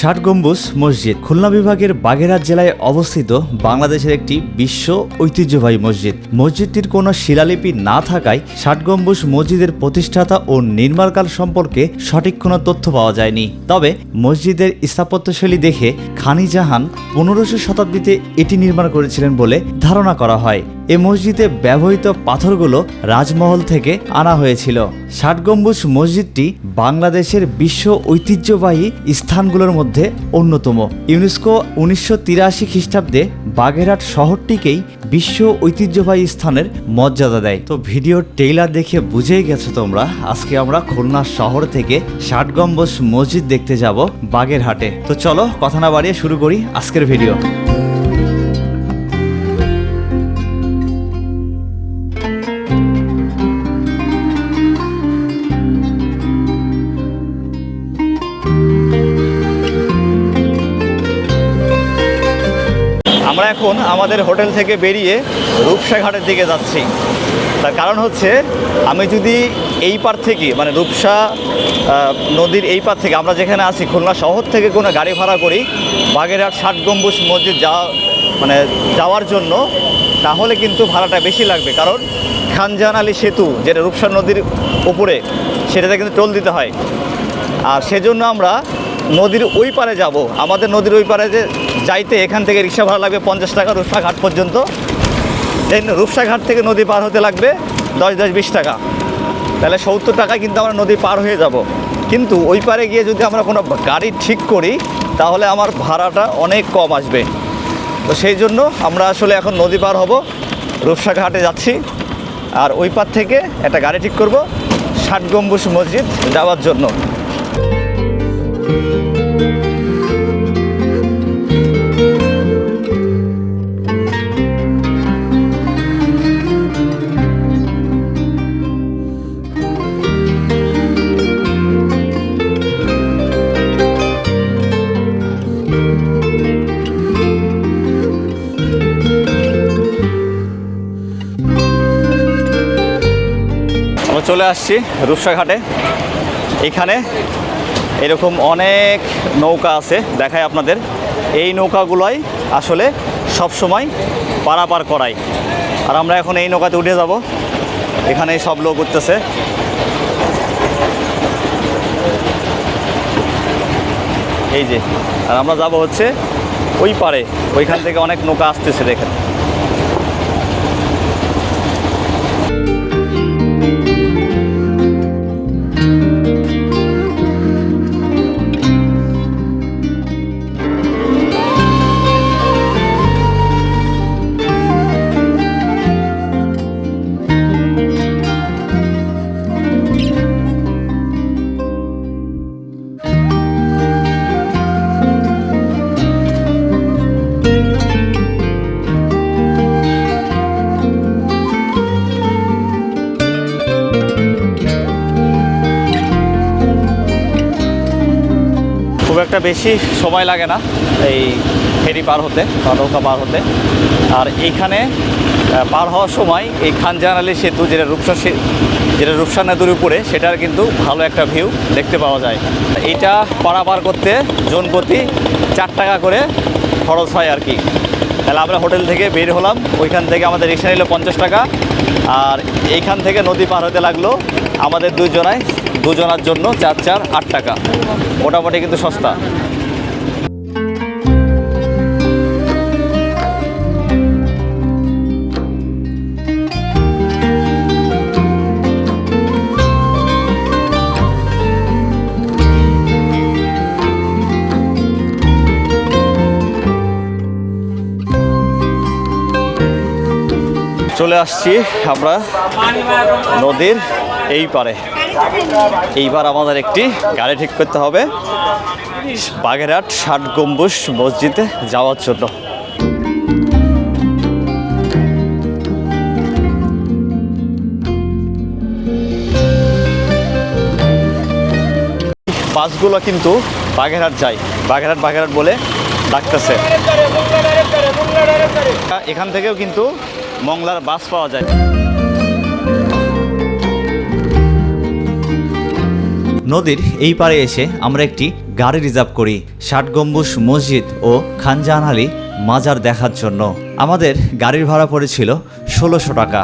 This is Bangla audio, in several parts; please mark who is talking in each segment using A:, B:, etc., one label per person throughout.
A: ষাট গম্বুজ মসজিদ। খুলনা বিভাগের বাগেরহাট জেলায় অবস্থিত বাংলাদেশের একটি বিশ্ব ঐতিহ্যবাহী মসজিদ। মসজিদটির কোনো শিলালিপি না থাকায় ষাট গম্বুজ মসজিদের প্রতিষ্ঠাতা ও নির্মাণকাল সম্পর্কে সঠিক কোনো তথ্য পাওয়া যায়নি। তবে মসজিদের স্থাপত্যশৈলী দেখে খানি জাহান পনেরোশো শতাব্দীতে এটি নির্মাণ করেছিলেন বলে ধারণা করা হয়। এ মসজিদে ব্যবহৃত পাথরগুলো রাজমহল থেকে আনা হয়েছিল। ষাট গম্বুজ মসজিদটি বাংলাদেশের বিশ্ব ঐতিহ্যবাহী স্থানগুলোর মধ্যে অন্যতম। ইউনেস্কো উনিশশো তিরাশি খ্রিস্টাব্দে বাগেরহাট শহরটিকেই বিশ্ব ঐতিহ্যবাহী স্থানের মর্যাদা দেয়। তো ভিডিওর টেইলার দেখে বুঝেই গেছো তোমরা, আজকে আমরা খুলনা শহর থেকে ষাট গম্বুজ মসজিদ দেখতে যাব বাগেরহাটে। তো চলো, কথা না বাড়িয়ে শুরু করি আজকের ভিডিও। এখন আমাদের হোটেল থেকে বেরিয়ে রূপসা ঘাটের দিকে যাচ্ছি। তার কারণ হচ্ছে, আমি যদি এই পার থেকে মানে রূপসা নদীর এই পার থেকে আমরা যেখানে আছি, খুলনা শহর থেকে কোনো গাড়ি ভাড়া করি, বাগেরহাট ষাট গম্বুজ মসজিদ যাওয়া মানে যাওয়ার জন্য, তাহলে কিন্তু ভাড়াটা বেশি লাগবে। কারণ খানজাহান আলী সেতু, যেটা রূপসা নদীর উপরে, সেটাতে কিন্তু টোল দিতে হয়। আর সেজন্য আমরা নদীর ওই পারে যাব। আমাদের নদীর ওই পারে যে যাইতে এখান থেকে রিক্সা ভাড়া লাগবে পঞ্চাশ টাকা রূপসা ঘাট পর্যন্ত। দেন রূপসা ঘাট থেকে নদী পার হতে লাগবে দশ দশ, বিশ টাকা। তাহলে সত্তর টাকায় কিন্তু আমরা নদী পার হয়ে যাব। কিন্তু ওই পারে গিয়ে যদি আমরা কোনো গাড়ি ঠিক করি, তাহলে আমার ভাড়াটা অনেক কম আসবে। তো সেই জন্য আমরা আসলে এখন নদী পার হব রূপসা ঘাটে যাচ্ছি। আর ওই পার থেকে একটা গাড়ি ঠিক করব, ষাট গম্বুজ মসজিদ যাওয়ার জন্য। চলে আসছি রূপসা ঘাটে। এখানে এরকম অনেক নৌকা আছে দেখায় আপনাদের। এই নৌকাগুলোই আসলে সব সময় পারাপার করায়। আর আমরা এখন এই নৌকাতে উঠে যাব। এখানে সব লোক উঠতেছে। এই যে, আর আমরা যাব হচ্ছে ওই পারে। ওইখান থেকে অনেক নৌকা আসতেছে দেখেন। বেশি সময় লাগে না এই ফেরি পার হতে বা নৌকা পার হতে। আর এইখানে পার হওয়ার সময় এই খানজাহান আলী সেতু, যেটা রূপসা যেটা রূপসা নদীর উপরে, সেটার কিন্তু ভালো একটা ভিউ দেখতে পাওয়া যায়। এইটা পারাপার করতে জনপ্রতি চার টাকা করে খরচ হয় আর কি। তাহলে আমরা হোটেল থেকে বের হলাম, ওইখান থেকে আমাদের রিক্সা নিল পঞ্চাশ টাকা, আর এইখান থেকে নদী পার হতে লাগল আমাদের দুজনায় দুজনার জন্য চার চার আট টাকা। মোটামুটি কিন্তু সস্তা। চলে আসছি আমরা নদীর এই পারে। এইবার আমাদের একটি গাড়ি ঠিক করতে হবে। বাগেরহাট ষাট গম্বুজ মসজিদে যাওয়ার জন্য। বাসগুলো কিন্তু বাগেরহাট যায়। বাগেরহাট বাগেরহাট বলে ডাকতেছে। এখান থেকেও কিন্তু মংলার বাস পাওয়া যায়। নদীর এই পারে এসে আমরা একটি গাড়ি রিজার্ভ করি, ষাট গম্বুজ, মসজিদ ও খানজাহান আলী মাজার দেখার জন্য। আমাদের গাড়ির ভাড়া পড়েছিল ষোলোশো টাকা।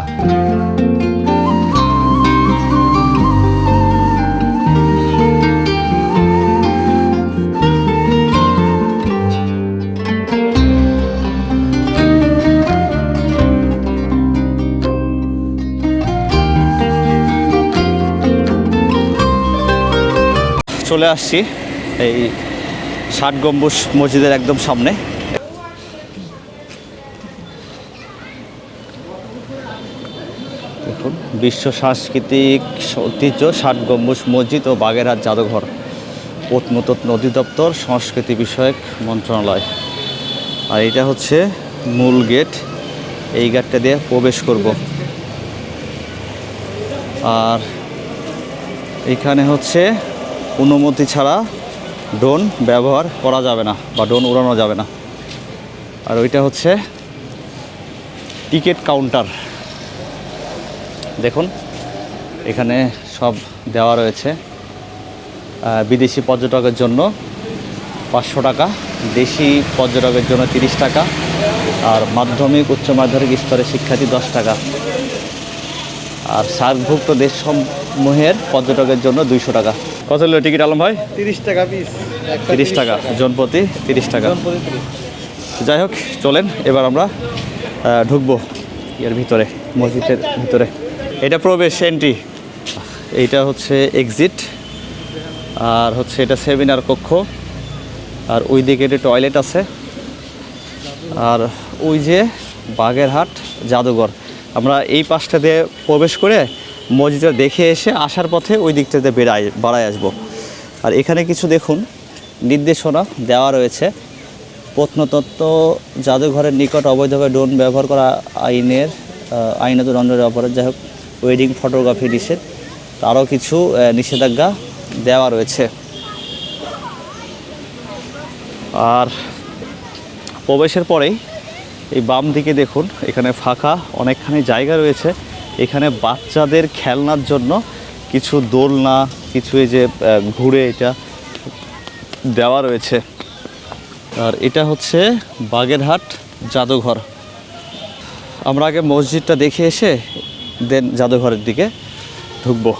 A: চলে আসছি এই ষাট গম্বুজ মসজিদের একদম সামনে। দেখুন, বিশ্ব সাংস্কৃতিক ঐতিহ্য, ষাট গম্বুজ মসজিদ ও বাগেরহাট জাদুঘর প্রত্নতত্ত্ব নদী দপ্তর, সংস্কৃতি বিষয়ক মন্ত্রণালয়। আর এটা হচ্ছে মূল গেট, এই গেটটা দিয়ে প্রবেশ করব। আর এখানে হচ্ছে অনুমতি ছাড়া ড্রোন ব্যবহার করা যাবে না বা ড্রোন উড়ানো যাবে না। আর ওইটা হচ্ছে টিকিট কাউন্টার। দেখুন, এখানে সব দেওয়া রয়েছে। বিদেশি পর্যটকের জন্য পাঁচশো টাকা, দেশি পর্যটকের জন্য তিরিশ টাকা, আর মাধ্যমিক, উচ্চ মাধ্যমিক স্তরের শিক্ষার্থী দশ টাকা। আর সার্কভুক্ত দেশসমূহের পর্যটকের জন্য দুইশো টাকা। কত হলো টিকিট আলম ভাই?
B: তিরিশ টাকা পিস
A: তিরিশ টাকা জনপ্রতি তিরিশ টাকা। যাই হোক চলেন এবার আমরা ঢুকবো এর ভিতরে মসজিদের ভিতরে। এটা প্রবেশ এন্ট্রি এইটা হচ্ছে এক্সিট আর হচ্ছে এটা সেমিনার কক্ষ আর ওই দিকে একটা টয়লেট আছে। আর ওই যে বাগেরহাট জাদুঘর। আমরা এই পাশটা দিয়ে প্রবেশ করে মসজিদটা দেখে এসে আসার পথে ওই দিকটাতে বেড়াই বাড়ায় আসব। আর এখানে কিছু দেখুন, নির্দেশনা দেওয়া রয়েছে। প্রত্নতত্ত্ব, জাদুঘরের নিকট অবৈধভাবে ড্রোন ব্যবহার করা আইনের আইনত দণ্ডের অপরাধ। যাই হোক, ওয়েডিং ফটোগ্রাফি নিষেধ। তারও কিছু নিষেধাজ্ঞা দেওয়া রয়েছে। আর প্রবেশের পরেই এই বাম দিকে দেখুন, এখানে ফাঁকা, অনেকখানি জায়গা রয়েছে। এখানে বাচ্চাদের খেলনার জন্য কিছু দোলনা, কিছু এই যে ঘুরে এটা দেওয়া রয়েছে। আর এটা হচ্ছে বাগেরহাট জাদুঘর। আমরা আগে মসজিদটা দেখে এসে দেন জাদুঘরের দিকে ঢুকবো।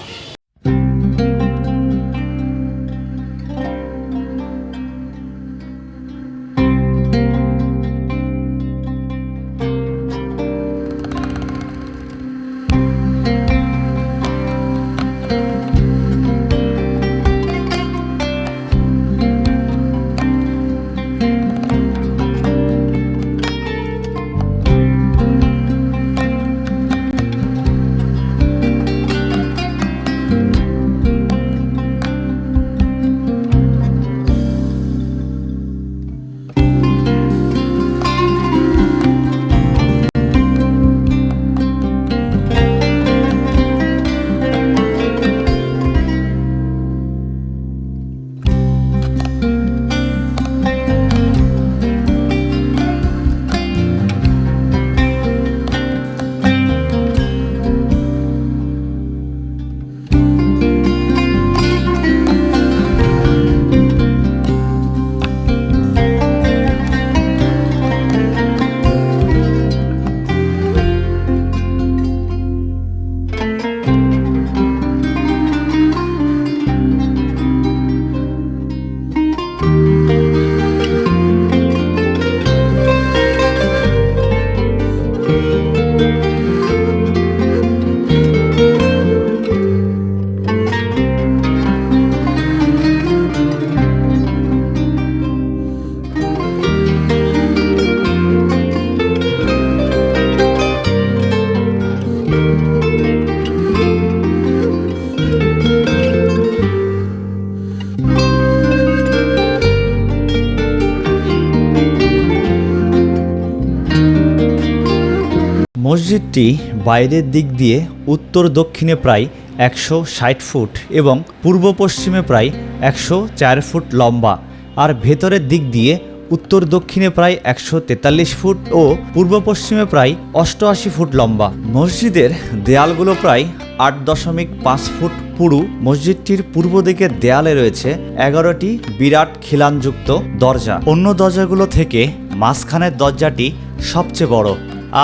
A: মসজিদটি বাইরের দিক দিয়ে উত্তর দক্ষিণে প্রায় একশো ষাট ফুট এবং পূর্ব পশ্চিমে প্রায় একশো চার ফুট লম্বা আর ভেতরের দিক দিয়ে
B: উত্তর দক্ষিণে প্রায় একশো তেতাল্লিশ ফুট ও পূর্ব পশ্চিমে প্রায় অষ্টআশি ফুট লম্বা। মসজিদের দেয়ালগুলো প্রায় আট দশমিক পাঁচ ফুট পুরু। মসজিদটির পূর্ব দিকের দেয়ালে রয়েছে এগারোটি বিরাট খিলানযুক্ত দরজা। অন্য দরজাগুলো থেকে মাঝখানের দরজাটি সবচেয়ে বড়।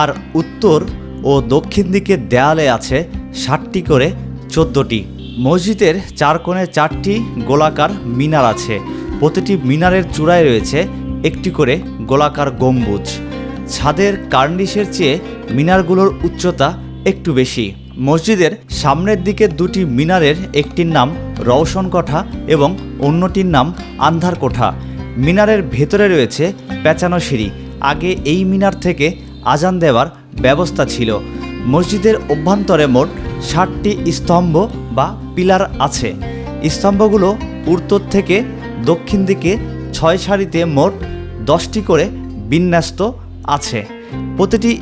B: আর উত্তর ও দক্ষিণ দিকের দেয়ালে আছে ষাটটি করে চোদ্দটি। মসজিদের চার কোণে চারটি গোলাকার মিনার আছে। প্রতিটি মিনারের চূড়ায় রয়েছে একটি করে গোলাকার গম্বুজ। ছাদের কার্নিশের চেয়ে মিনারগুলোর উচ্চতা একটু বেশি। মসজিদের সামনের দিকে দুটি মিনারের একটির নাম রওশন কোঠা এবং অন্যটির নাম আন্ধার কোঠা মিনারের ভেতরে রয়েছে পেঁচানো সিঁড়ি। আগে এই মিনার থেকে আজান দেওয়ার ব্যবস্থা ছিল। মসজিদের অভ্যন্তরে মোট ষাটটি স্তম্ভ বা পিলার আছে। স্তম্ভগুলো উত্তর থেকে দক্ষিণ দিকে ছয় সারিতে মোট দশটি করে বিন্যস্ত আছে। প্রতিটি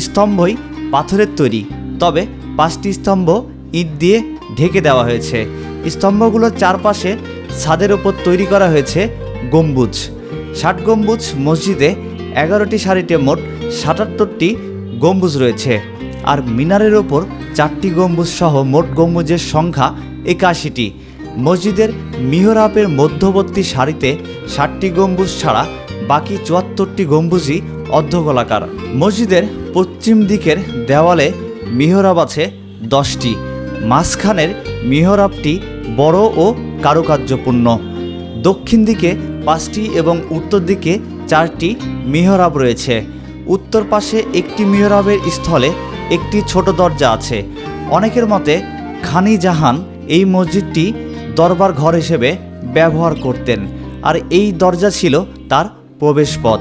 B: স্তম্ভই পাথরের তৈরি, তবে পাঁচটি স্তম্ভ ইট দিয়ে ঢেকে দেওয়া হয়েছে। স্তম্ভগুলোর চারপাশে ছাদের ওপর তৈরি করা হয়েছে গম্বুজ। ষাট গম্বুজ মসজিদে এগারোটি সারিতে মোট সাতাত্তরটি গম্বুজ রয়েছে। আর মিনারের ওপর চারটি গম্বুজ সহ মোট গম্বুজের সংখ্যা একাশিটি। মসজিদের মিহরাবের মধ্যবর্তী সারিতে ষাটটি গম্বুজ ছাড়া বাকি চুয়াত্তরটি গম্বুজই অর্ধগোলাকার। মসজিদের পশ্চিম দিকের দেওয়ালে মিহরাব আছে দশটি। মাঝখানের মিহরাবটি বড় ও কারুকার্যপূর্ণ। দক্ষিণ দিকে পাঁচটি এবং উত্তর দিকে চারটি মিহরাব রয়েছে। উত্তর পাশে একটি মিহরাবের স্থলে একটি ছোট দরজা আছে। অনেকের মতে, খানি জাহান এই মসজিদটি দরবার ঘর হিসেবে ব্যবহার করতেন, আর এই দরজা ছিল তার প্রবেশপথ।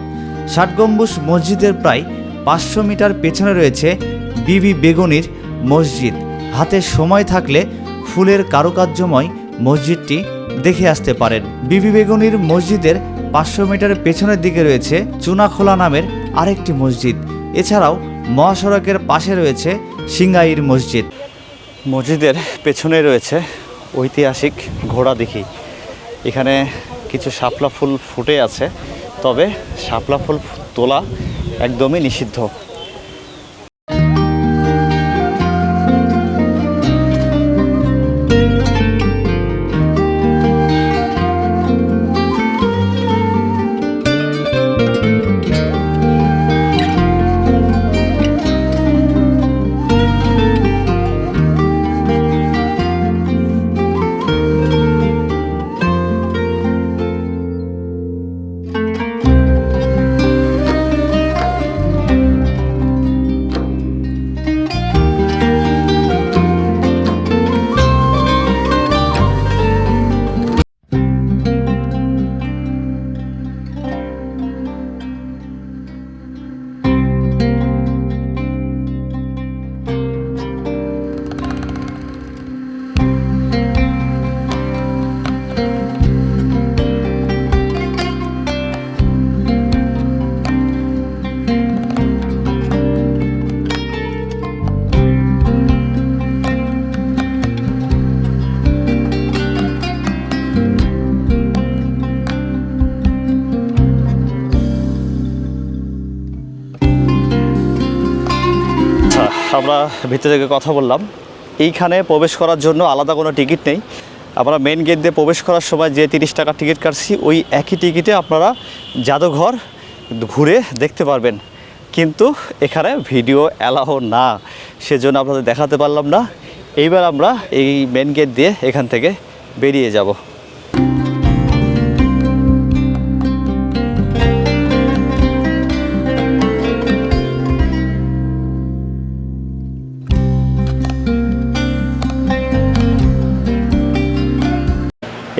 B: ষাট গম্বুজ মসজিদের প্রায় পাঁচশো মিটার পেছনে রয়েছে বিবি বেগুনির মসজিদ। হাতে সময় থাকলে ফুলের কারুকার্যময় মসজিদটি দেখে আসতে পারেন। বিবি বেগুনির মসজিদের পাঁচশো মিটার পেছনের দিকে রয়েছে চুনাখোলা নামের আরেকটি মসজিদ। এছাড়াও মহাসড়কের পাশে রয়েছে সিঙ্গাইর মসজিদ।
A: মসজিদের পেছনে রয়েছে ঐতিহাসিক ঘোড়া দিঘি এখানে কিছু শাপলা ফুল ফুটে আছে, তবে শাপলা ফুল তোলা একদমই নিষিদ্ধ। আমরা ভিতরে থেকে কথা বললাম। এইখানে প্রবেশ করার জন্য আলাদা কোনো টিকিট নেই। আমরা মেন গেট দিয়ে প্রবেশ করার সময় যে তিরিশ টাকার টিকিট কাটছি, ওই একই টিকিটে আপনারা জাদুঘর ঘুরে দেখতে পারবেন। কিন্তু এখানে ভিডিও অ্যালাও না। সেজন্য আপনাদের দেখাতে পারলাম না। এইবার আমরা এই মেন গেট দিয়ে এখান থেকে বেরিয়ে যাব।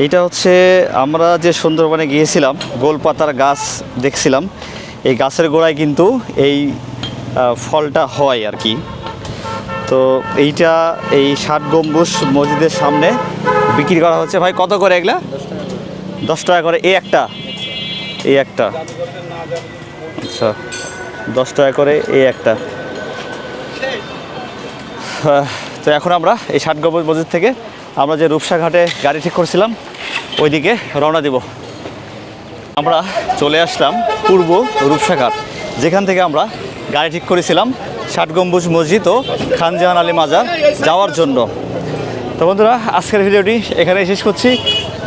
A: এইটা হচ্ছে আমরা যে সুন্দরবনে গিয়েছিলাম, গোলপাতার গাছ দেখছিলাম। এই গাছের গোড়ায় কিন্তু এই ফলটা হয় আর কি। তো এইটা এই ষাট গম্বুজ মসজিদের সামনে বিক্রি করা হচ্ছে। ভাই, কত করে এগুলা? দশ টাকা করে। এই একটা? এই একটা। আচ্ছা দশ টাকা করে এই একটা। তো এখন আমরা এই ষাট গম্বুজ মসজিদ থেকে আমরা যে রূপসা ঘাটে গাড়ি ঠিক করছিলাম ওইদিকে রওনা দিব। আমরা চলে আসলাম পূর্ব রূপসাঘাট। যেখান থেকে আমরা গাড়ি ঠিক করেছিলাম ষাট গম্বুজ মসজিদ ও খানজাহান আলী মাজার যাওয়ার জন্য। তো বন্ধুরা, আজকের ভিডিওটি এখানে শেষ করছি।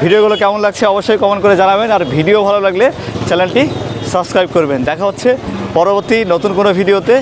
A: ভিডিওগুলো কেমন লাগছে অবশ্যই কমেন্ট করে জানাবেন। আর ভিডিও ভালো লাগলে চ্যানেলটি সাবস্ক্রাইব করবেন। দেখা হচ্ছে পরবর্তী নতুন কোনো ভিডিওতে।